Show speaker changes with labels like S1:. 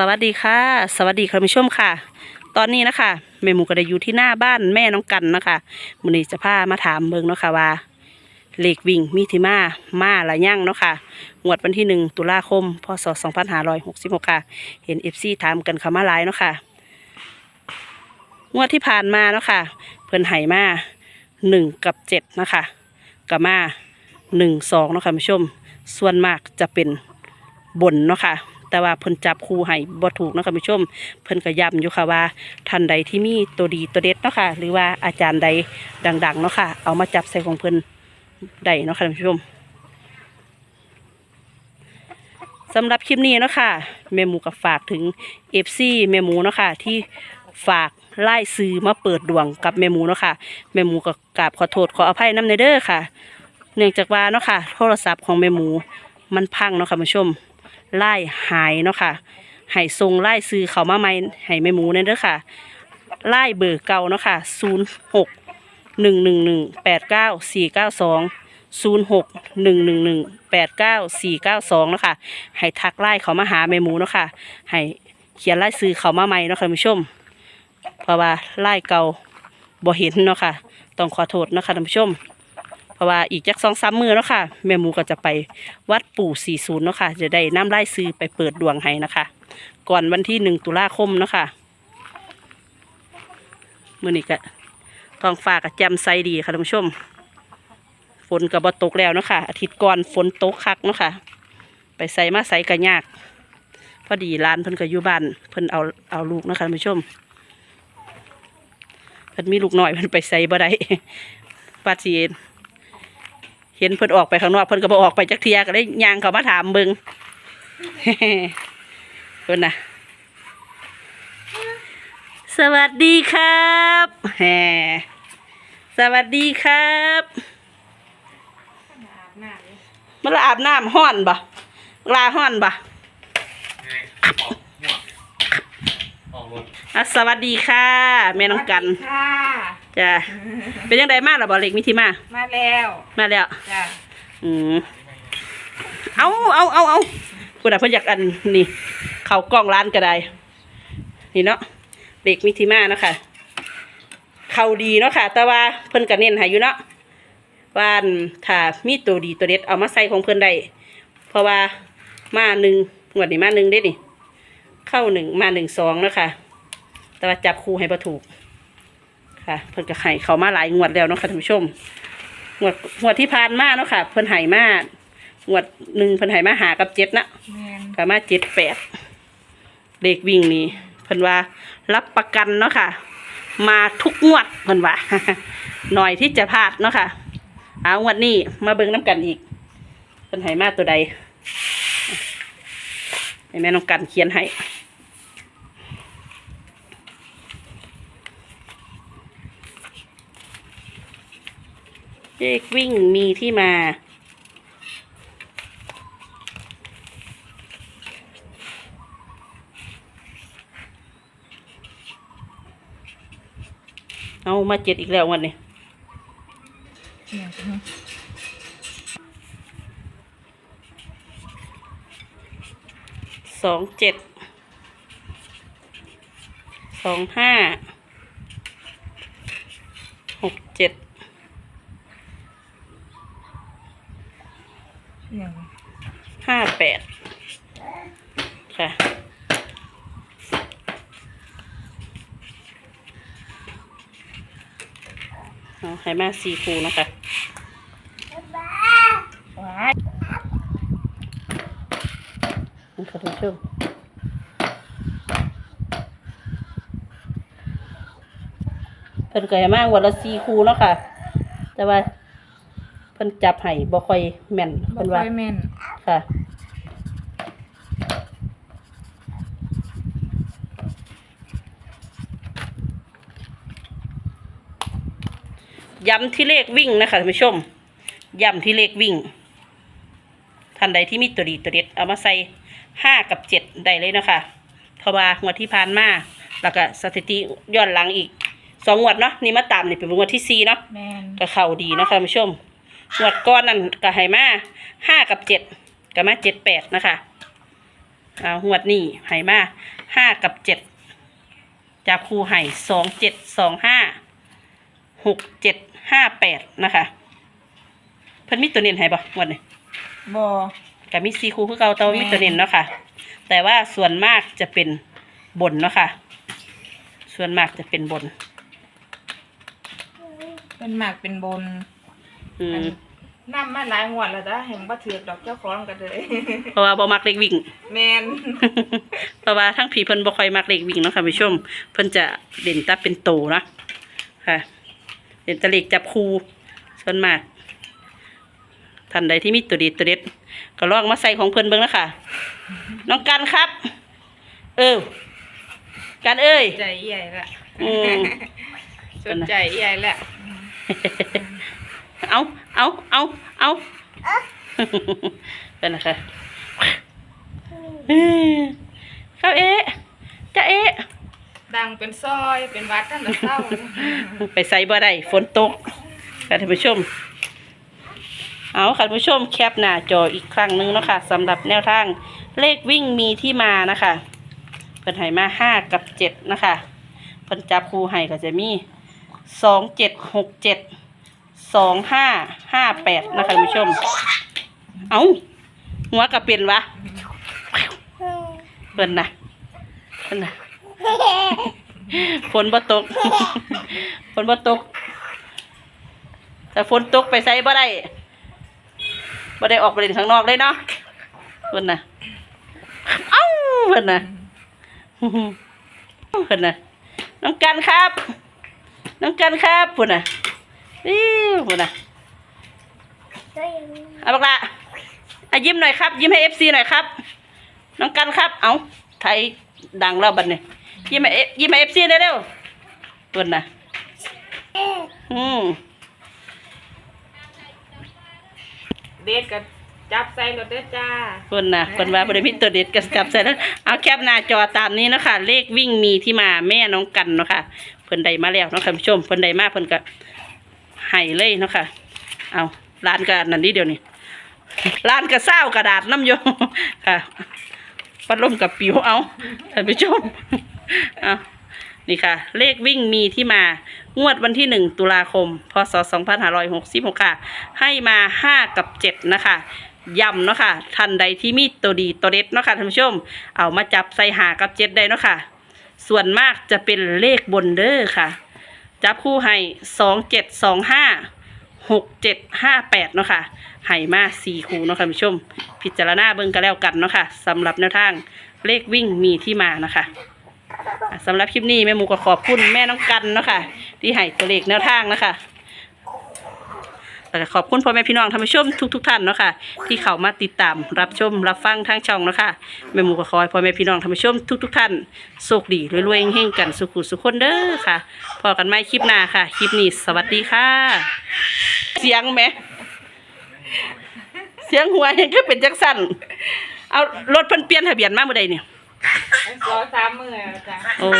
S1: สวัสดีค่ะ สวัสดีคุณผู้ชมค่ะ ตอนนี้นะคะแม่หมูก็ได้อยู่ที่หน้าบ้านแม่น้องกันนะคะมื้อนี้จะพามาถามเบิงเนาะค่ะว่าเหลขวิ่งมีที่มามาละย่างเนาะค่ะงวดวันที่หนึ่งตุลาคมพศ2566ค่ะ เห็น FC ถามกันเขามาหลายเนาะค่ะงวดที่ผ่านมาเนาะค่ะ เพิ่นให้มาหนึ่งกับเจ็ดนะคะกับมาหนึ่งสองเนาะค่ะผู้ชม ส่วนมากจะเป็นบนเนาะค่ะ แต่ว่าเพิ่นจับคู่ให้บ่ถูกนะคะผู้ชม เพิ่นก็ย้ำอยู่ค่ะว่าท่านใดที่มีตัวดีตัวเด็ดเนาะค่ะ หรือว่าอาจารย์ใดดังๆเนาะค่ะ เอามาจับใส่ของเพิ่นได้เนาะค่ะผู้ชมสำหรับคลิปนี้เนาะค่ะแม่หมูก็ฝากถึง FC แม่หมูเนาะค่ะที่ฝากไล่ซื้อมาเปิดดวงกับแม่หมูเนาะค่ะแม่หมูก็กราบขอโทษขออภัยน้ำในเด้อค่ะ เนื่องจากว่าเนาะค่ะ โทรศัพท์ของแม่หมูมันพังเนาะค่ะผู้ชม ไล่หายเนาะค่ะให้ทรงไล่ซื้อเขามาใหม่ให้แม่หมูนั่นเด้อค่ะไล่เบอร์เก่าเนาะค่ะศูนย์หกหนึ่งหนึ่งหนึ่งแปดเก้าสี่เก้าสองศูนย์หกหนึ่งหนึ่งหนึ่งแปดเก้าสี่เก้าสองเนาะค่ะให้ทักไล่เขามาหาแม่หมูเนาะค่ะให้เขียนไล่ซื้อเขามาใหม่เนาะค่ะท่านผู้ชม เพราะว่าไล่เก่าบ่เห็นเนาะค่ะ ต้องขอโทษเนาะค่ะท่านผู้ชม เพราะว่าอีกจักสองสามมือเนาะค่ะ แม่หมูก็จะไปวัดปู่สี่ศูนย์เนาะค่ะจะได้น้ำไล่ซื้อไปเปิดดวงให้นะคะ ก่อนวันที่หนึ่งตุลาคมเนาะค่ะมื่อนี้ก็ท้องฟ้าก็แจ่มใสดีค่ะท่านผู้ชม ฝนก็บ่ตกแล้วเนาะค่ะอาทิตย์ก่อนฝนตกคักเนาะค่ะ ไปใส่มาใส่ก็ยาก พอดีร้านเพิ่นก็อยู่บ้านเพิ่นเอาเอาลูกนะคะท่านผู้ชมเพิ่นมีลูกหน้อยเพิ่นไปใส่บ่ได้ปาจีน เห็นเพิ่นออกไปข้างนอกเพิ่นก็บอออกไปจักเทียก็เลยย่างเขามาถามเบิงเพิ่นน่ะ สวัสดีครับแหมสวัสดีครับมันละอาบน้ำห้อนบ่ลาห้อนบ่
S2: ออกรถ
S1: อะสวัสดีค่ะแม่น้องกัน
S3: สวัสดีค่ะ
S1: จ้ะเป็นยังไงมากล่ะบ่เล็กมิทิมา
S3: มาแล้ว
S1: มาแล้ว
S3: จ้ะ
S1: อืมเอาเอาเอาเอาพูดอะเพิ่นอยากอันนี่ เขากล้องร้านก็ได้ นี่เนาะเด็กมิทิมาเนาะค่ะ เขาดีเนาะค่ะ แต่ว่าเพิ่นก็เน้นให้อยู่เนาะว่าอันถ้ามีตัวดีตัวเด็ดเอามาใส่ของเพิ่นได้ เพราะว่ามาหนึ่งงวดนี้มาหนึ่งได้นี่ เข้าหนึ่งมาหนึ่งสองเนาะค่ะ แต่ว่าจับคู่ให้ประถูก ค่ะ เพิ่นก็ให้เขามาหลายงวดแล้วเนาะค่ะท่านผู้ชมงวดงวดที่ผ่านมาเนาะค่ะ เพิ่นใหายมางวดหนึ่งเพิ่นใหายมาหากับเจ็ดนะ
S3: แมน
S1: กับมาเจ็ดแปดเลขวิ่งนี่เพิ่นว่ารับประกันเนาะค่ะ มาทุกงวดเพิ่นว่า หน่อยที่จะพลาดเนาะค่ะเอางวดนี้มาเบิ่งน้ำกันอีกเพิ่นใหายมาตัวใดให้แม่น้องกันเขียนให้ เลขวิ่งมีที่มา เอามาเจ็ดอีกแล้ววันนี้สองเจ็ด สองห้า หกเจ็ด
S3: อย่าง
S1: ห้าแปดค่ะเอาให้มาซีฟูนะคะ
S3: ว้าย
S1: นี่ค่ะท่านผู้ชมเพิ่นก็ให้มาวันละสีคูเนาะค่ะ แต่ว่า เพิ่นจับให้บ่ค่อยแม่น
S3: บอ
S1: เพิ่
S3: ก
S1: นว่า
S3: ไว้แมน
S1: ค่ะ ย้ำที่เลขวิ่งนะคะท่านผู้ชม ย้ำที่เลขวิ่ง ท่านใดที่มีตัวดีตัวเด็ด เอามาใส่ห้ากับเจ็ดได้เลยนะคะเพราะว่างวดที่ผ่านมาแล้วก็สถิติย้อนหลังอีกสองงวดเนาะนี่มาตามนี่เป็นงวดที่สี่เนาะ
S3: แมน
S1: ก็เข้าดีนะคะท่านผู้ชม งวดก้อนนั่นก็ให้มาห้ากับเจ็ดก็มาเจ็ดแปดนะคะอ่าหวดนี่ไห่มาห้ากับเจ็ดจับคู่ไห่สองเจ็ดสองห้าหกเจ็ดห้าแปดนะคะเพิ่นมีตัวเน้นให้บ่หวดนี่
S3: บอ
S1: กับมีซีคูคือเก่าแต่ว่ามีตัวเน้นเนาะค่ะ แต่ว่าส่วนมากจะเป็นบนเนาะค่ะ ส่วนมากจะเป็นบน
S3: เป็นหมากเป็นบน
S1: อืม
S3: น้ำมาหลายงวดแล้วจ้ะเห็นบ่ถือดอกเจ้าของกันเลย
S1: เพราะว่าบ่มักเล็กวิ่ง
S3: แมน
S1: เพราะว่าทั้งผีเพิ่นบ่ค่อยมักเล็กวิ่งเนาะค่ะผู้ชม เพิ่นจะเด่นแตาเป็นโตนะค่ะเด่นแตะเล็กจับคูส่วนมากท่านใดที่มีตัวเด็ดตัวเด็ด ก็ลองมาใส่ของเพิ่นเบิ่งนะคะน้องกันครับ เออกันเอ้ย
S3: ใจใหญ่ละ
S1: อืม
S3: สนใจใหญ่ละ
S1: เอาเอาเอาเอาเป็นนะคะเข้าเอ๊ะจะเอ๊ะ
S3: ดังเป็นซอยเป็นวัดท่านละเศร้า
S1: ไปใส่บ่ได้ฝนตกค่ะท่านผู้ชม เอาค่ะท่านผู้ชมแคปหน้าจออีกครั้งหนึงเนาะค่ะสำหรับแนวทางเลขวิ่งมีที่มานะคะเพิ่นให้มาห้ากับเจ็ดนะคะเพิ่นจับคู่ให้ก็จะมีสองเจ็ดหกเจ็ด สองห้าห้าแปดนะคะท่านผู้ชม เอาหัวกระเป็นวะเพิ่นนะเพิ่นนะฝนบ่ตกฝนบ่ตกแต่ฝนตกไปใส่บ่ได้บ่ได้ออกไปเล่นข้างนอกเลยเนาะเพิ่นนะเอ้าเพิ่นนะเพิ่นนะน้องกันครับ น้องกันครับเพิ่นนะ อิ้วเพิ่นน่ะเอาบักละอะยิ้มหน่อยครับ ยิ้มให้ FC หน่อยครับ น้องกันครับ เอาไทยดังแล้วบัดนี้ยิ้มให้ F- ยิ้มให้ FC ได้เร็วเพิ่นน่ะอืม
S3: เด็ดกับจับใส่รถเด้อจ้า
S1: เพิ่นน่ะเพิ่นว่าบ่ได้มีตัวเด็ดกับจับใส่แล้วเอาแคปหน้าจอตามนี้เนาะคะเลขวิ่งมีที่มาแม่น้องกันเนาะค่ะเพิ่นได้มาแล้วเนาะค่ะผู้ชมเพิ่นได้มาเพิ่นก็ ให้เลยเนาะค่ะ เอาร้านก็นั่นนี่เดียวนี้ร้านก็เศร้ากระดาษน้ำโยค่ะพัดลมกับปิวเอาท่านผู้ชมเอานี่ค่ะ เลขวิ่งมีที่มา งวดวันที่หนึ่งตุลาคม พศสองพันห้าร้อยหกสิบหกค่ะ ให้มาห้ากับเจ็ดนะคะย้ำเนาะค่ะท่านใดที่มีตัวดีตัวเด็ดเนาะค่ะท่านผู้ชม เอามาจับใส่หากับเจ็ดได้เนาะค่ะ ส่วนมากจะเป็นเลขบนเด้อค่ะ จับคู่ให้สองเจ็ดสองห้าหกเจ็ดห้าแปดเนาะค่ะให้มาสี่คู่เนาะค่ะท่านผู้ชม พิจารณาเบิ่งกันแล้วกันเนาะค่ะสำหรับแนวทางเลขวิ่งมีที่มานะคะสำหรับคลิปนี้แม่หมูก็ขอบคุณแม่น้องกันเนาะค่ะที่ให้ตัวเลขแนวทางนะคะ ขอบคุณพ่อแม่พี่น้องท่านผู้ชมทุกๆท่านเนาะค่ะที่เข้ามาติดตามรับชมรับฟังทางช่องเนาะค่ะแม่หมูก็ขอให้พ่อแม่พี่น้องท่านผู้ชมทุกๆท่านโชคดีรวยๆเฮงๆกันสุขุสุขคนเด้อค่ะพอกันใหม่คลิปหน้าค่ะคลิปนี้สวัสดีค่ะ เสียงไหมเสียงหัวยังคือเป็นจักสันเอารถเพิ่นเปลี่ยนทะเบียนมาเมื่อใดเนี่ย
S3: สองสามมือแล้วจ้า
S1: โอ้